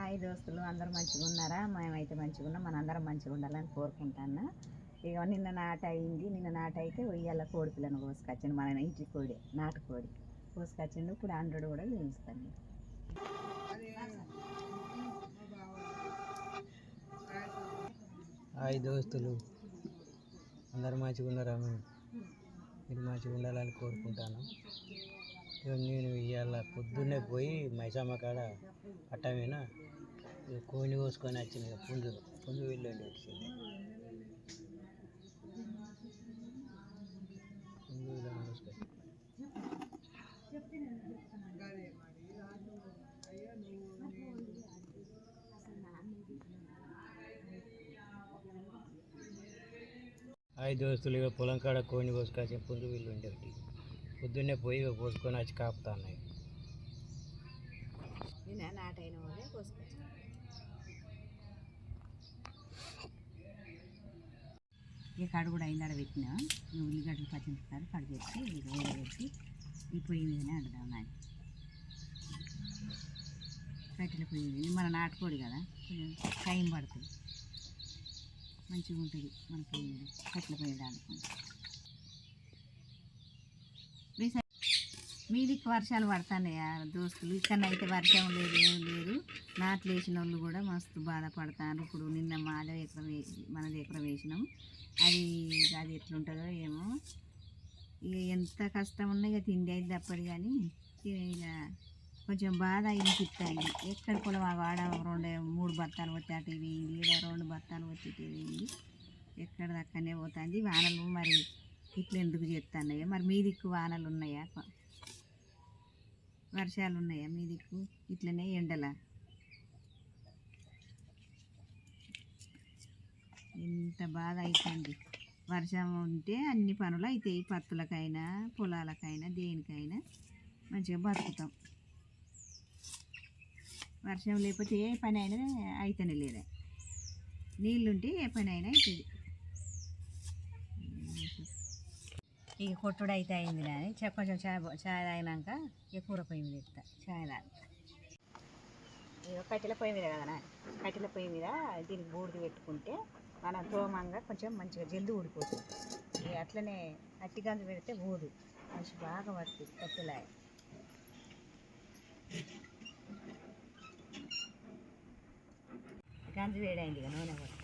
Hi దోస్తులు అందరూ మంచిగా ఉన్నారా? మేమైతే మంచిగా ఉన్నాం మన అందరం మంచిగా ఉండాలని కోరుకుంటాను ఇక నిన్న నాట అయింది నిన్న నాట అయితే ఉయ్యాల కోడి పిల్లను కోసుకొచ్చిండు మన ఇంటి కోడి నాటు కోడి కోసుకొచ్చిండు ఇప్పుడు ఆండ్రాయిడ్ కూడా చూపిస్తాను హాయ్ దోస్తులు అందరు మంచిగా ఉన్నారా? మేము మీరు మంచిగా ఉండాలని కోరుకుంటాను నేను ఇవాళ పొద్దున్నే పోయి మైసమ్మ కాడ అట్టమేనా? కోని కోసుకొని వచ్చింది ఇక పుంజు పుంజు వెళ్ళండి వచ్చింది. పుంజు వెళ్ళండి కోసుకొని హాయ్ దోస్తులు ఇక పొలం కాడ కోని కోసుకొచ్చి పుంజు వీళ్ళు ఉండేటి పొద్దున్నే పోయి ఇక కోసుకొని వచ్చి కాపుతా ఉన్నాయి నాటైన నాట అయిన వాళ్ళే కోసుకొచ్చాను ఇక కడు కూడా అయిందాడ పెట్టిన. ఈ ఉల్లిగడ్డలు పచ్చిమిరపకాయలు కడు పెట్టి ఇక వేరే పెట్టి ఈ పొయ్యి మీదనే వండుదాం నాని కట్టెల పొయ్యి మీద. మన నాటుకోడి కదా. కొంచెం టైం పడుతుంది. మంచిగా ఉంటుంది మన పొయ్యి మీద. కట్టెల పొయ్యి మీద మీదికి వర్షాలు పడుతున్నాయా దోస్తులు. ఇక్కడ అయితే వర్షం లేదు ఏం లేదు. నాట్లు వేసిన వాళ్ళు కూడా మస్తు బాధపడతారు. ఇప్పుడు నిన్న మాదే ఎకరం వేసి మనది ఎకరం వేసినాం. అది అది ఎట్లుంటుందో ఏమో. ఇక ఎంత కష్టం ఉన్నా ఇక తిండి అయితే తప్పదు కానీ ఇక కొంచెం బాధ అనిపిస్తుంది ఎక్కడ పొలం వాడ రెండు మూడు బత్తాలు వచ్చి అటు వేయింది లేదా రెండు బత్తాలు వచ్చి ఇటు వేయింది. ఎక్కడ దక్కనే పోతుంది. వానలు మరి ఇట్లా ఎందుకు చేస్తున్నాయో మరి మీ దిక్కు వానలు ఉన్నాయా? వర్షాలు ఉన్నాయా మీ దిక్కు? ఇట్లనే ఎండలా? ఎంత బాధ అవుతుంది వర్షం ఉంటే అన్ని పనులు అవుతాయి పత్తులకైనా పొలాలకైనా దేనికైనా మంచిగా బతుకుతాం వర్షం లేకపోతే ఏ పని అయినా అయితేనే లేదా నీళ్ళుంటే ఏ పని అయినా అవుతుంది ఇక కొట్టుడు అయితే అయింది కానీ చెప్పం కొంచెం చాయ్ చాయ్ తాగినాక ఇక కూర పొయ్యి మీద చాయ్ తాగుతా కట్టెల పొయ్యి మీద కదా కట్టెల పొయ్యి మీద దీనికి బూడిద పెట్టుకుంటే మనం తోమంగా కొంచెం మంచిగా జల్ది ఊడిపోతుంది. అట్లనే అట్టి గంజు పెడితే ఊదు. మంచి బాగా పడుతుంది కట్టెల గంజు వేడైంది ఇక నూనె కూడా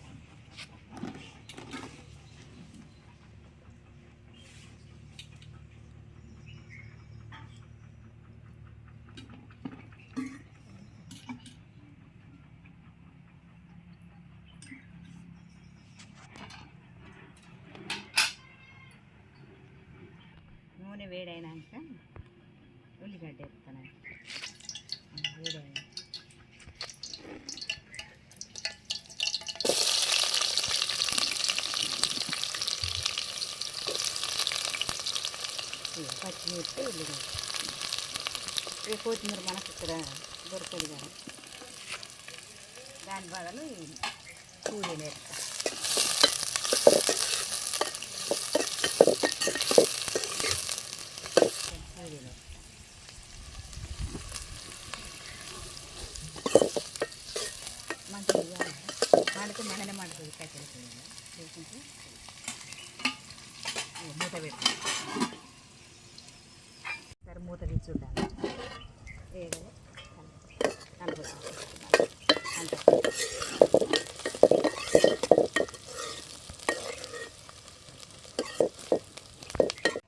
నూనె వేడైనాక ఉల్లిగడ్డ వేస్తాను వేడైన పచ్చిమిర్చి ఉల్లిగడ్డ. ఇక కొత్తిమీర మనకు ఇక్కడ దొరకదు కదా. దాని బదులు పూజలు వేస్తాను పూరీలు మంచిగా మండితే మననే మండుతుంది కట్టెల పొయ్యి మీద. లేకుంటే ఇక మూత పెట్టి సరే మూత తీసి చూద్దాం. వేగలే కలుపుదాం అంతే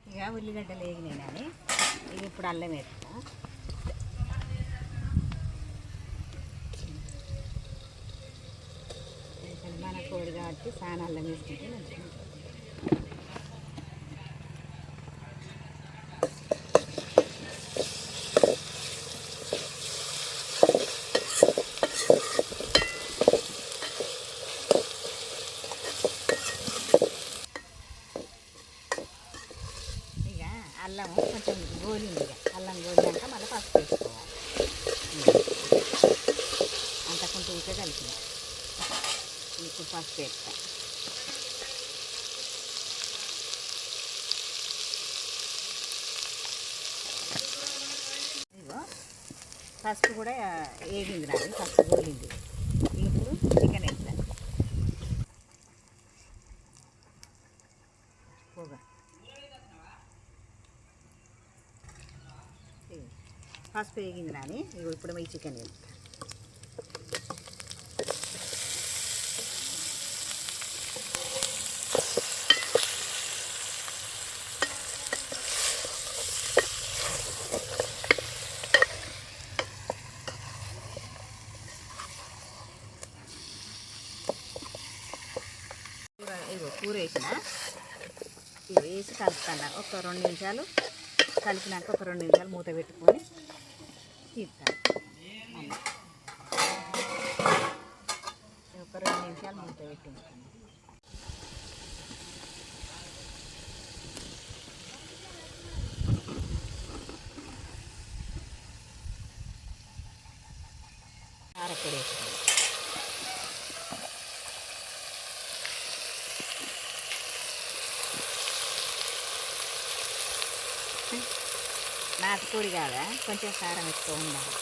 ఇక ఉల్లిగడ్డలు వేగినాయి కానీ ఇప్పుడు అల్లం వేస్తా మన కోడి కాబట్టి చాలా అల్లం వేసుకుంటే మంచిగా ఉంటుంది ఇక అల్లం కొంచెం గోలింది అల్లం గోలినాక మళ్ళీ పసుపు వేసుకోవాలి. అంత కొంచెం ఇంకా కలిపిన. ఇప్పుడు పసుపు వేస్తా. పసుపు ఫస్ట్ కూడా వేగింది రాదు ఫస్ట్ గోలింది ఇప్పుడు చికెన్ వేస్తాను పోగా ఇగో. పసుపు వేగింది నాని. ఇగో ఇప్పుడు ఈ చికెన్ వేస్తాను కూర ఇగో కూర వేసిన. ఇగో వేసి కలుపుతాను. ఒక రెండు నిమిషాలు కలిపినాక ఒక రెండు నిమిషాలు మూత పెట్టుకొని తీస్తాను మళ్ళీ. ఒక రెండు నిమిషాలు మూత పెట్టి ఉంచాను. కారపొడి వేస్తాను నాటుకోడి కాదా? కొంచెం కారం ఎక్కువ ఉండాలి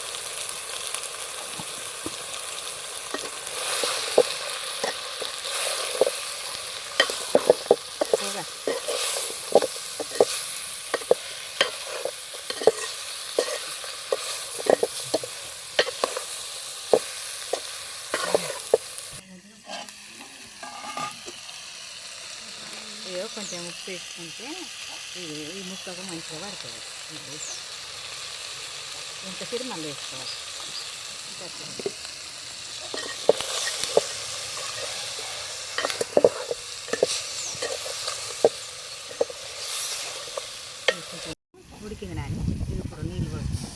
కొంచెం ఉప్పు వేసుకుంటే ఇది ఈ ముక్కకు మంచిగా పడుతుంది ఇది. ఇంతసేపు మళ్ళీ వేసుకోవాలి ఇంతసేపు. ఇది కొంచెం ఉడికింది నాని ఇది ఇప్పుడు నీళ్ళు పోస్తాను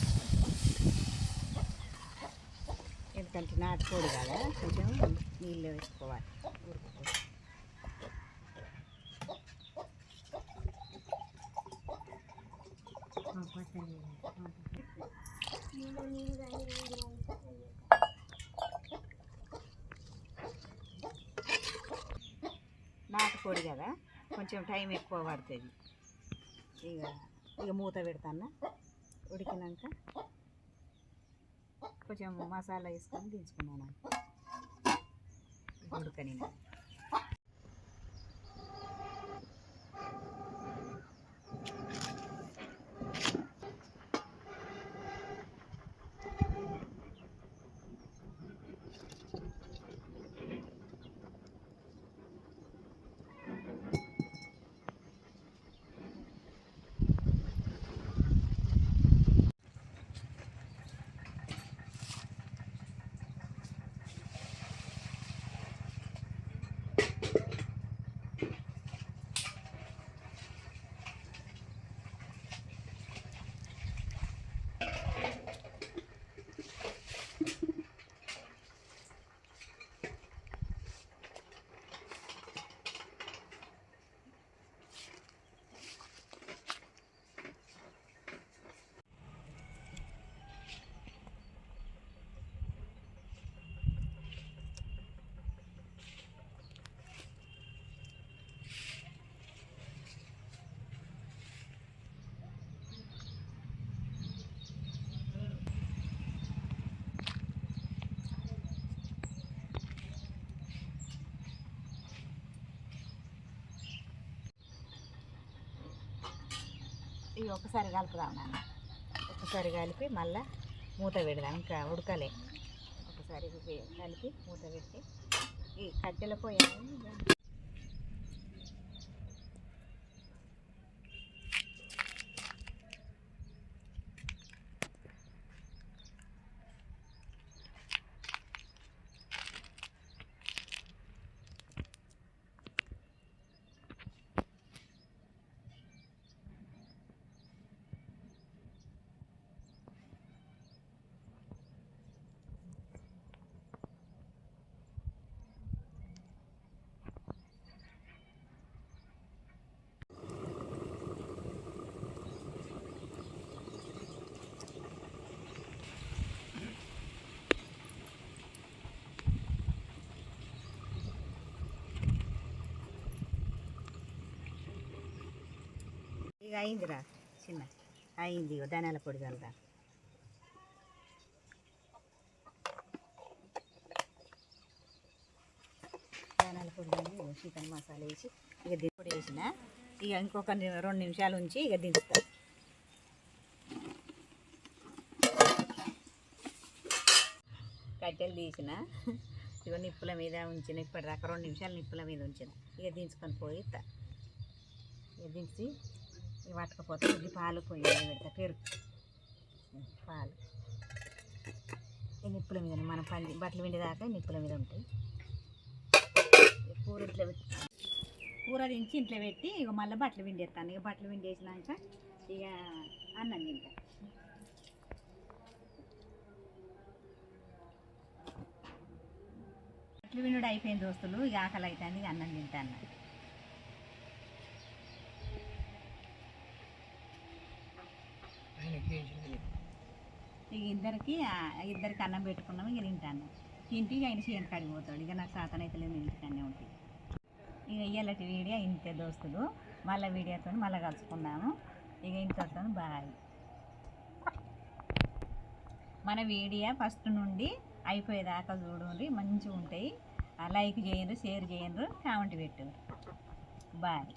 ఎందుకంటే నాటుకోడి కదా కొంచెం నీళ్ళు వేసుకోవాలి నాటుకోడి కదా కొంచెం టైం ఎక్కువ పడుతుంది. ఇక ఇక మూత పెడతాను? ఉడికినాక కొంచెం మసాలా వేసుకొని దించుకున్నాను. ఉడకని ఇవి ఒకసారి కలుపుదాం నాన్న. ఒకసారి కలిపి మళ్ళా మూత పెడదాం. ఇంకా ఉడకలే. ఒకసారి కలిపి మూత పెట్టి ఈ కట్టెల పోయాలి ఇక అయిందిరా చిన్న. అయింది ధనాల పొడి చల్దా ధనాల పొడి చికెన్ మసాలా వేసి ఇక పొడి వేసిన. ఇక ఇంకొక రెండు నిమిషాలు ఉంచి ఇక దించుతా. కట్టెలు తీసిన ఇక నిప్పుల మీద ఉంచిన ఇప్పటిదాకా రెండు నిమిషాలు నిప్పుల మీద ఉంచిన. ఇక దించుకొని పోయి ఇక దించి ఇక పట్టకపోతే ఇది పాలు పోయి పెడతా పెరుగు. పాలు. ఈ నిప్పుల మీద మన పని బట్టలు పిండి దాకా నిప్పుల మీద ఉంటాయి. కూర ఇంట్లో పెట్టి కూర దించి ఇంట్లో పెట్టి ఇక మళ్ళీ బట్టలు పిండేస్తాను. ఇక బట్టలు పిండేసినాక ఇక అన్నం తింటా. బట్టలు పిండుడు అయిపోయింది దోస్తులు. ఇక ఆకలి అవుతుంది ఇక అన్నం తింటాను ఇక ఇద్దరికి ఇద్దరికి అన్నం పెట్టుకున్నాము ఇక తింటాను. తింటే ఇక ఆయన చేయని కాడికి పోతాడు. ఇక నాకు సాతన అయితే లేదు ఇంటికనే ఉంటాయి ఇక ఇయ్యాలటి వీడియో ఇంతే దోస్తులు. మళ్ళీ వీడియోతో మళ్ళీ కలుసుకున్నాము ఇక ఇంతతో బాయ్. మన వీడియో ఫస్ట్ నుండి అయిపోయేదాకా చూడండి మంచిగా ఉంటాయి. లైక్ చేయండి షేర్ చేయండి కామెంట్ పెట్టు బాయ్.